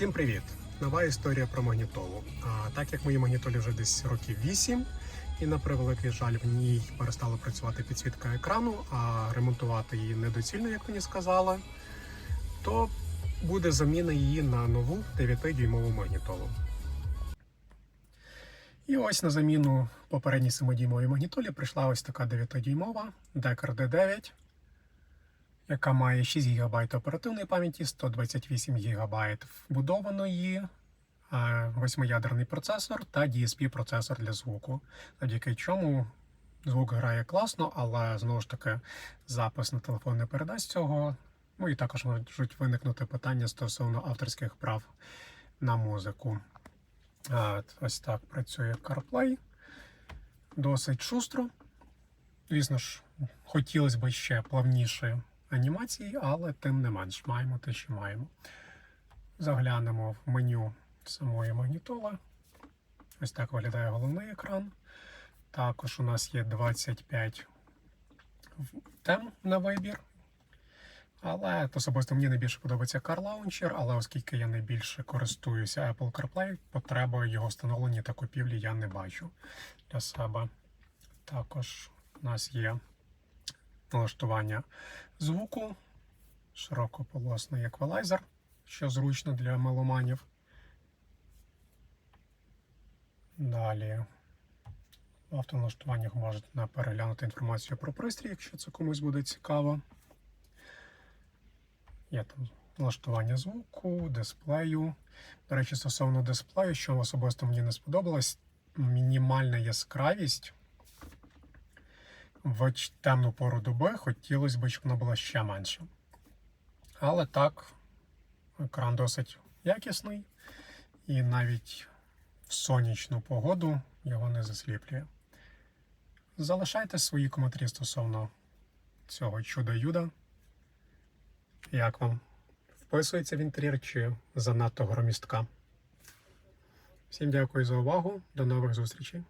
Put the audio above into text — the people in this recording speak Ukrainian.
Всім привіт! Нова історія про магнітолу. А так як моїй магнітолі вже десь років 8, і на превеликий жаль в ній перестала працювати підсвітка екрану, а ремонтувати її недоцільно, як мені сказали, то буде заміна її на нову 9-дюймову магнітолу. І ось на заміну попередній 7-дюймовій магнітолі прийшла ось така 9-дюймова Decker D9 яка має 6 ГБ оперативної пам'яті, 128 ГБ вбудованої, 8-ядерний процесор та DSP-процесор для звуку, завдяки чому звук грає класно, але знову ж таки запис на телефон не передасть цього. Ну і також можуть виникнути питання стосовно авторських прав на музику. Ось так працює CarPlay. Досить шустро. Звісно ж, хотілося б ще плавніше анімації, але тим не менш маємо те, що маємо. Заглянемо в меню самої магнітоли. Ось так виглядає головний екран. Також у нас є 25 тем на вибір. Але особисто мені найбільше подобається Car Launcher, але оскільки я найбільше користуюся Apple CarPlay, потреби його встановлення та купівлі я не бачу для себе. Також у нас є налаштування звуку, широкополосний еквалайзер, що зручно для меломанів. Далі в автоналаштуваннях можете переглянути інформацію про пристрій, якщо це комусь буде цікаво. Є там налаштування звуку, дисплею. До речі, стосовно дисплею, що особисто мені не сподобалось, мінімальна яскравість в темну пору доби хотілося б, щоб вона була ще менша. Але так, екран досить якісний, і навіть в сонячну погоду його не засліплює. Залишайте свої коментарі стосовно цього чуда-юда. Як вам? Вписується в інтер'єр чи занадто громістка? Всім дякую за увагу. До нових зустрічей!